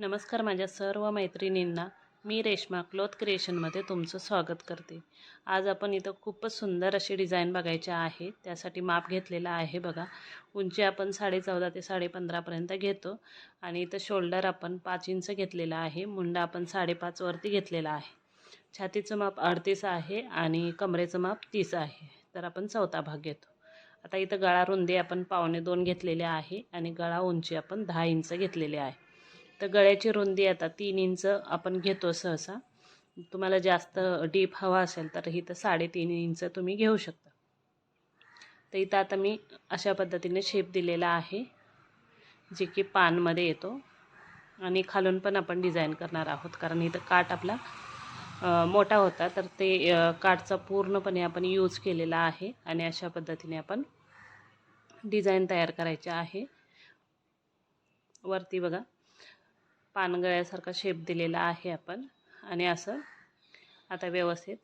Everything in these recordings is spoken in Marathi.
नमस्कार माझ्या सर्व मैत्रिणींना. मी रेश्मा क्लोथ क्रिएशनमध्ये तुमचं स्वागत करते. आज आपण इथं खूपच सुंदर अशी डिझाईन बघायची आहे. त्यासाठी माप घेतलेला आहे बघा. उंची आपण साडे चौदा ते साडेपंधरापर्यंत घेतो. आणि इथं शोल्डर आपण पाच इंच घेतलेला आहे. मुंडा आपण साडेपाचवरती घेतलेला आहे. छातीचं माप अडतीस आहे आणि कमरेचं माप तीस आहे. तर आपण चौथा भाग घेतो. आता इथं गळा रुंदी आपण पावणे दोन घेतलेले आहे आणि गळा उंची आपण दहा इंच घेतलेले आहे. तर गळ्याची रुंदी आता तीन इंच आपण घेतो सहसा. तुम्हाला जास्त डीप हवा असेल तर इथं साडेतीन इंच तुम्ही घेऊ शकता. तर इथं आता मी अशा पद्धतीने शेप दिलेला आहे जे की पानमध्ये येतो. आणि खालून पण आपण डिझाईन करणार आहोत कारण इथं काठ आपला मोठा होता. तर ते काठचा पूर्णपणे आपण यूज केलेला आहे आणि अशा पद्धतीने आपण डिझाईन तयार करायचे आहे. वरती बघा. पानगळ्यासारखा शेप दिलेला आहे आपण. आणि असं आता व्यवस्थित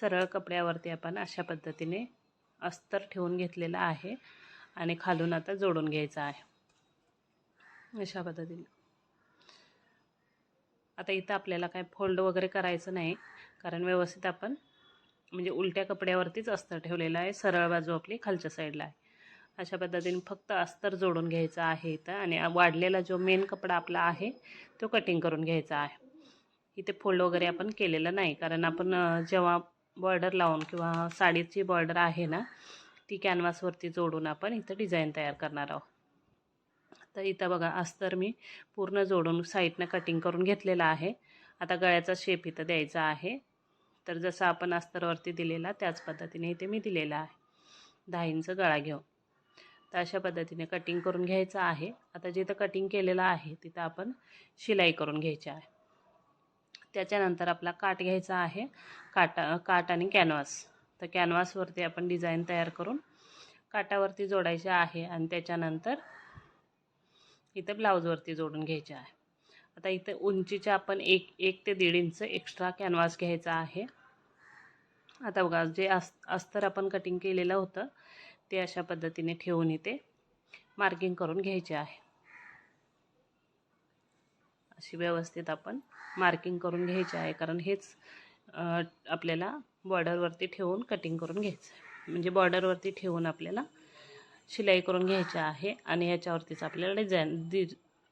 सरळ कपड्यावरती आपण अशा पद्धतीने अस्तर ठेवून घेतलेलं आहे. आणि खालून आता जोडून घ्यायचं आहे. अशा पद्धतीने. आता इथं आपल्याला काय फोल्ड वगैरे करायचं नाही. कारण व्यवस्थित आपण म्हणजे उलट्या कपड्यावरतीच अस्तर ठेवलेलं आहे. सरळ बाजू आपली खालच्या साईडला आहे. अशा पद्धतीने फक्त अस्तर जोडून घ्यायचा आहे इथं. आणि वाढलेला जो मेन कपडा आपला आहे तो कटिंग करून घ्यायचा आहे. इथे फोल्ड वगैरे आपण केलेलं नाही. कारण आपण जेव्हा बॉर्डर लावून किंवा साडीची बॉर्डर आहे ना ती कॅनव्हासवरती जोडून आपण इथं डिझाईन तयार करणार आहोत. तर इथं बघा अस्तर मी पूर्ण जोडून साईडनं कटिंग करून घेतलेला आहे. आता गळ्याचा शेप इथं द्यायचा आहे. तर जसं आपण अस्तरवरती दिलेला त्याच पद्धतीने इथे मी दिलेला आहे. दहा इंच गळा घेऊ. तर अशा पद्धतीने कटिंग करून घ्यायचं आहे. आता जिथं कटिंग केलेलं आहे तिथं आपण शिलाई करून घ्यायची आहे. त्याच्यानंतर आपला काट घ्यायचा आहे. काटा काट आणि कॅनव्हास तर कॅनव्हासवरती आपण डिझाईन तयार करून काटावरती जोडायचे आहे आणि त्याच्यानंतर इथं ब्लाऊजवरती जोडून घ्यायचे आहे. आता इथं उंचीचे आपण एक एक ते दीड इंच एक्स्ट्रा कॅनव्हास घ्यायचा आहे. आता बघा जे अस अस्तर आपण कटिंग केलेलं होतं ते अशा पद्धतीने ठेवून इथे मार्किंग करून घ्यायचे आहे. अशी व्यवस्थित आपण मार्किंग करून घ्यायचे आहे कारण हेच आपल्याला बॉर्डरवरती ठेवून कटिंग करून घ्यायचं आहे. म्हणजे बॉर्डरवरती ठेवून आपल्याला शिलाई करून घ्यायची आहे आणि ह्याच्यावरतीच आपल्याला डिझाईन डि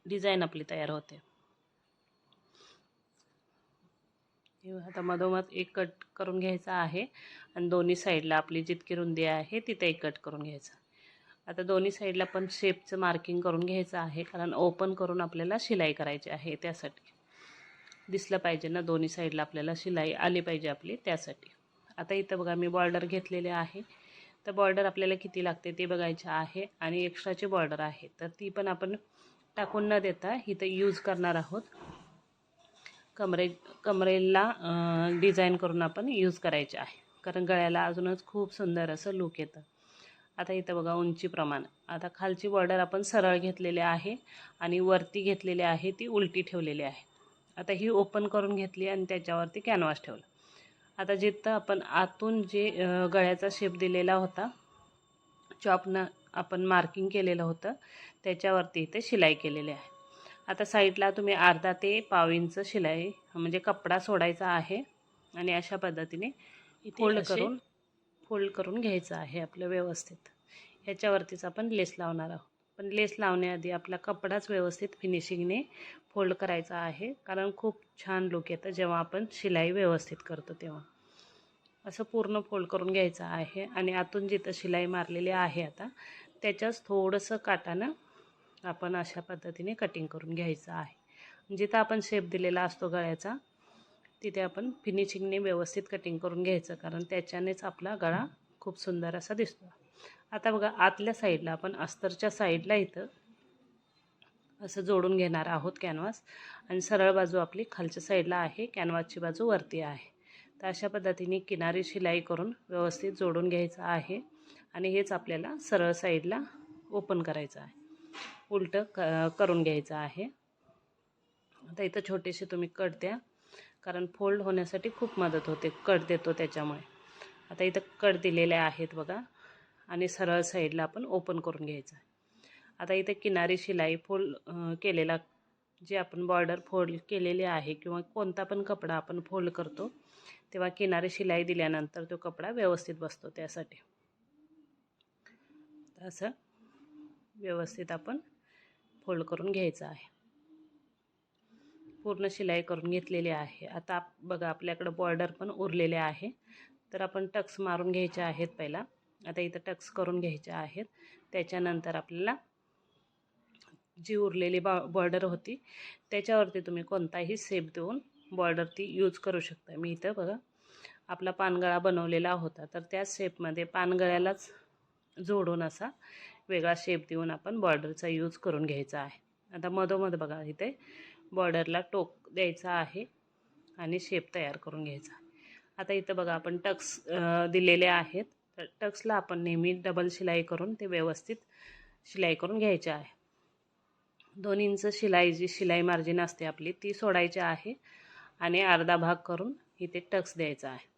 डिझाईन आपली तयार होते हे आता मधोमध एक कट करून घ्यायचा आहे. आणि दोन्ही साईडला आपली जितकी रुंदी आहे तिथे एक कट करून घ्यायचा. आता दोन्ही साईडला पण शेपचं मार्किंग करून घ्यायचं आहे कारण ओपन करून आपल्याला शिलाई करायची आहे त्यासाठी. दिसलं पाहिजे ना दोन्ही साईडला आपल्याला शिलाई आली पाहिजे आपली त्यासाठी. आता इथं बघा मी बॉर्डर घेतलेले आहे. तर बॉर्डर आपल्याला किती लागते ते बघायचं आहे. आणि एक्स्ट्राची बॉर्डर आहे. तर ती पण आपण टाकून न देता इथं यूज करणार आहोत. कमरे कमरेला डिझाईन करून आपण यूज करायचे आहे. कारण गळ्याला अजूनच खूप सुंदर असं लुक येतं. आता इथं बघा उंची प्रमाण. आता खालची बॉर्डर आपण सरळ घेतलेली आहे आणि वरती घेतलेली आहे ती उलटी ठेवलेली आहे. आता ही ओपन करून घेतली आणि त्याच्यावरती कॅनव्हास ठेवला. आता जिथं आपण आतून जे गळ्याचा शेप दिलेला होता चॉपनं आपण मार्किंग केलेलं होतं त्याच्यावरती इथे शिलाई केलेली आहे. आता साईडला तुम्ही अर्धा ते पाव इंच शिलाई म्हणजे कपडा सोडायचा आहे आणि अशा पद्धतीने फोल्ड करून फोल्ड करून घ्यायचं आहे आपलं व्यवस्थित. ह्याच्यावरतीच आपण लेस लावणार आहोत. पण लेस लावण्याआधी आपला कपडाच व्यवस्थित फिनिशिंगने फोल्ड करायचा आहे कारण खूप छान लुक येतं जेव्हा आपण शिलाई व्यवस्थित करतो तेव्हा. असं पूर्ण फोल्ड करून घ्यायचं आहे आणि आतून जिथं शिलाई मारलेली आहे आता त्याच्याच थोडंसं काटानं आपण अशा पद्धतीने कटिंग करून घ्यायचं आहे. म्हणजे जिथं आपण शेप दिलेला असतो गळ्याचा तिथे आपण फिनिशिंगने व्यवस्थित कटिंग करून घ्यायचं कारण त्याच्यानेच आपला गळा खूप सुंदर असा दिसतो. आता बघा आतल्या साईडला आपण अस्तरच्या साईडला इथं असं जोडून घेणार आहोत कॅनव्हास आणि सरळ बाजू आपली खालच्या साईडला आहे कॅनव्हासची बाजू वरती आहे. तर अशा पद्धतीने किनारी शिलाई करून व्यवस्थित जोडून घ्यायचं आहे. आणि हेच आपल्याला सरळ साईडला ओपन करायचं आहे. उलटं क करून घ्यायचं आहे. आता इथं छोटेसे तुम्ही कट द्या कारण फोल्ड होण्यासाठी खूप मदत होते कट देतो त्याच्यामुळे. आता इथं कट दिलेले आहेत बघा आणि सरळ साईडला आपण ओपन करून घ्यायचं आहे. आता इथं किनारी शिलाई फोल्ड केलेला जे आपण बॉर्डर फोल्ड केलेली आहे किंवा कोणता पण कपडा आपण फोल्ड करतो तेव्हा किनारी शिलाई दिल्यानंतर तो कपडा व्यवस्थित बसतो त्यासाठी. असं व्यवस्थित आपण फोल्ड करून घ्यायचं आहे. पूर्ण शिलाई करून घेतलेली आहे. आता आप- बघा आपल्याकडं बॉर्डर पण उरलेले आहे. तर आपण टक्स मारून घ्यायचे आहेत पहिला. आता इथं टक्स करून घ्यायचे आहेत. त्याच्यानंतर आपल्याला जी उरलेली बॉ बॉर्डर होती त्याच्यावरती तुम्ही कोणताही सेप देऊन बॉर्डर ती यूज करू शकता. मी इथं बघा आपला पानगळा बनवलेला होता. तर त्या सेपमध्ये पानगळ्यालाच जोडून असा वेगळा शेप देऊन आपण बॉर्डरचा यूज करून घ्यायचा आहे. आता मधोमध बघा इथे बॉर्डरला टोक द्यायचा आहे आणि शेप तयार करून घ्यायचा आहे. आता इथं बघा आपण टक्स दिलेले आहेत. तर टक्सला आपण नेहमी डबल शिलाई करून ते व्यवस्थित शिलाई करून घ्यायचे आहे. दोन इंच शिलाई जी शिलाई मार्जिन असते आपली ती सोडायची आहे आणि अर्धा भाग करून इथे टक्स द्यायचा आहे.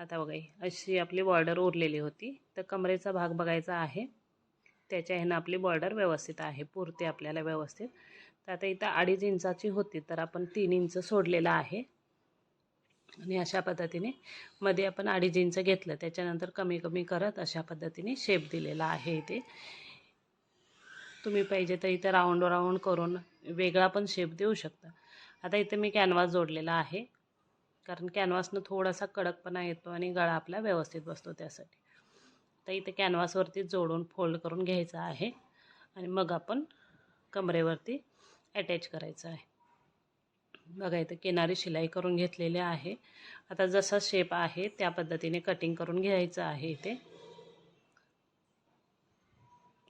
आता बघा अशी आपली बॉर्डर उरलेली होती. तर कमरेचा भाग बघायचा आहे. त्याच्या ह्यानं आपली बॉर्डर व्यवस्थित आहे. पुरते आपल्याला व्यवस्थित. तर आता इथं अडीच इंचाची होती तर आपण तीन इंच सोडलेलं आहे. आणि अशा पद्धतीने मध्ये आपण अडीच इंच घेतलं. त्याच्यानंतर कमी कमी करत अशा पद्धतीने शेप दिलेला आहे इथे. तुम्ही पाहिजे तर इथं राऊंड राऊंड करून वेगळा पण शेप देऊ शकता. आता इथे मी कॅनव्हास जोडलेला आहे. कारण कॅनव्हासनं थोडासा कडकपणा येतो आणि गळा आपला व्यवस्थित बसतो त्यासाठी. तर इथे कॅनव्हासवरती जोडून फोल्ड करून घ्यायचा आहे आणि मग आपण कमरेवरती अटॅच करायचं आहे. बघा इथं किनारी शिलाई करून घेतलेली आहे. आता जसा शेप आहे त्या पद्धतीने कटिंग करून घ्यायचं आहे इथे.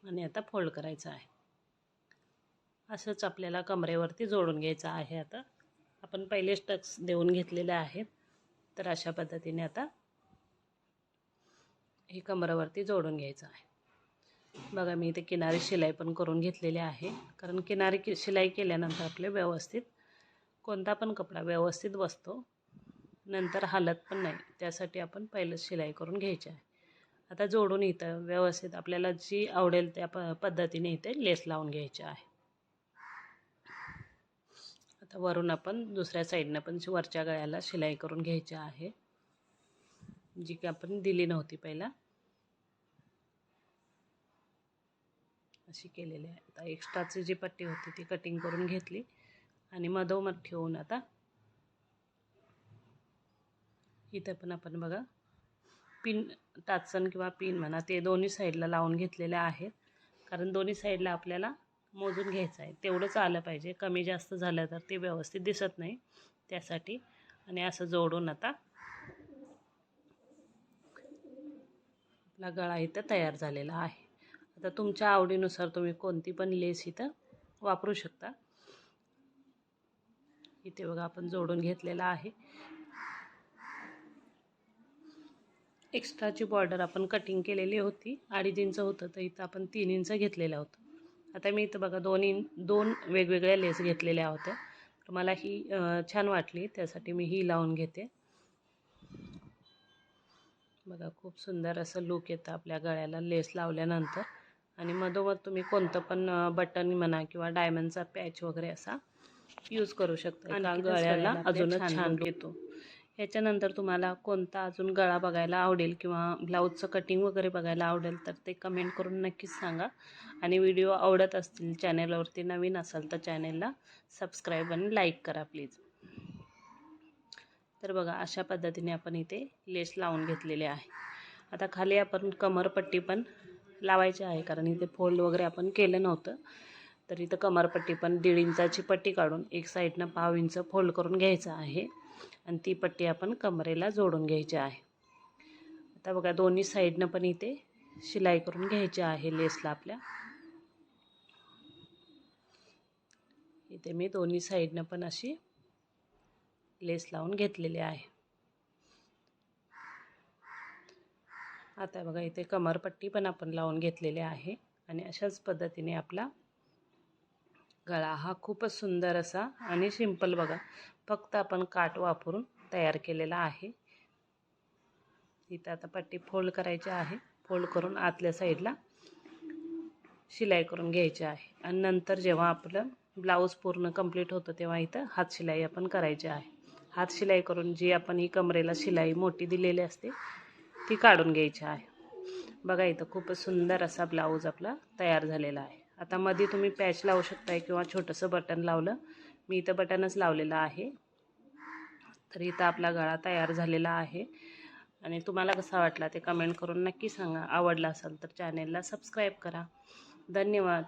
आणि आता फोल्ड करायचं आहे. असंच आपल्याला कमरेवरती जोडून घ्यायचं आहे आता. आपण पहिलेच टक्स देऊन घेतलेले आहेत. तर अशा पद्धतीने आता हे कमरावरती जोडून घ्यायचं आहे. बघा मी इथे किनारी शिलाई पण करून घेतलेली आहे. कारण किनारी कि शिलाई केल्यानंतर आपले व्यवस्थित कोणता पण कपडा व्यवस्थित बसतो. नंतर हालत पण नाही. त्यासाठी आपण पहिलंच शिलाई करून घ्यायची आहे. आता जोडून इथं व्यवस्थित आपल्याला जी आवडेल त्या प पद्धतीने इथे लेस लावून घ्यायची आहे. आता वरून आपण दुसऱ्या साईडनं पण वरच्या गळ्याला शिलाई करून घ्यायची आहे. जी की आपण दिली नव्हती पहिला. अशी केलेली आहे. आता एक्स्ट्राची जी पट्टी होती ती कटिंग करून घेतली. आणि मधोमध ठेवून आता इथं पण आपण बघा पिन टाचन किंवा पिन म्हणा ते दोन्ही साईडला लावून घेतलेले आहेत. कारण दोन्ही साईडला आपल्याला मोजून घ्यायचं आहे. तेवढंच आलं पाहिजे. कमी जास्त झालं तर ते व्यवस्थित दिसत नाही. त्यासाठी आणि असं जोडून आता आपला गळा इथं तयार झालेला आहे. आता तुमच्या आवडीनुसार तुम्ही कोणती पण लेस इथं वापरू शकता. इथे बघा आपण जोडून घेतलेला आहे. एक्स्ट्राची बॉर्डर आपण कटिंग केलेली होती. अडीच इंच होतं तर इथं आपण तीन इंच घेतलेलं होतं. आता मी इथं बघा दोन इन दोन वेगवेगळ्या लेस घेतलेल्या होत्या. तर मला ही छान वाटली. त्यासाठी मी ही लावून घेते. बघा खूप सुंदर असं लुक येतं आपल्या गळ्याला लेस लावल्यानंतर. आणि मधोमध तुम्ही कोणतं पण बटन म्हणा किंवा डायमंडचा पॅच वगैरे असा यूज करू शकता. गळ्याला अजूनच छान येतो. याच्यानंतर तुम्हाला कोणता अजून गळा बघायला आवडेल किंवा ब्लाऊजचं कटिंग वगैरे बघायला आवडेल तर ते कमेंट करून नक्कीच सांगा. आणि व्हिडिओ आवडत असतील चॅनेलवरती नवीन असाल तर चॅनेलला सबस्क्राईब आणि लाईक करा प्लीज तर बघा अशा पद्धतीने आपण इथे लेस लावून घेतलेले आहे. आता खाली आपण कमरपट्टी पण लावायची आहे कारण इथे फोल्ड वगैरे आपण केलं नव्हतं. तर इथं कमरपट्टी पण दीड इंचाची पट्टी काढून एक साईडनं पाव इंच फोल्ड करून घ्यायचं आहे. आणि ती पट्टी आपण कमरेला जोडून घ्यायची आहे. आता बघा दोन्ही साईडनं पण इथे शिलाई करून घ्यायची आहे लेसला आपल्या. इथे मी दोन्ही साईडनं पण अशी लेस लावून घेतलेली आहे. आता बघा इथे कमरपट्टी पण आपण लावून घेतलेली आहे आणि अशाच पद्धतीने आपला गळा हा खूपच सुंदर असा आणि सिंपल बघा फक्त आपण काट वापरून तयार केलेला आहे. इथं आता पट्टी फोल्ड करायची आहे. फोल्ड करून आतल्या साईडला शिलाई करून घ्यायची आहे. आणि नंतर जेव्हा आपलं ब्लाऊज पूर्ण कंप्लीट होतं तेव्हा इथं हातशिलाई आपण करायची आहे. हात शिलाई करून जी आपण ही कमरेला शिलाई मोठी दिलेली असते ती काढून घ्यायची आहे. बघा इथं खूपच सुंदर असा ब्लाऊज आपला तयार झालेला आहे. आता मध्ये तुम्ही पॅच लावू शकताय किंवा छोटंसं बटन लावलं मी इथं बटनच लावलेलं आहे. तर इथं आपला गळा तयार झालेला आहे. आणि तुम्हाला कसा वाटला ते कमेंट करून नक्की सांगा. आवडला असेल तर चॅनेलला सबस्क्राईब करा. धन्यवाद.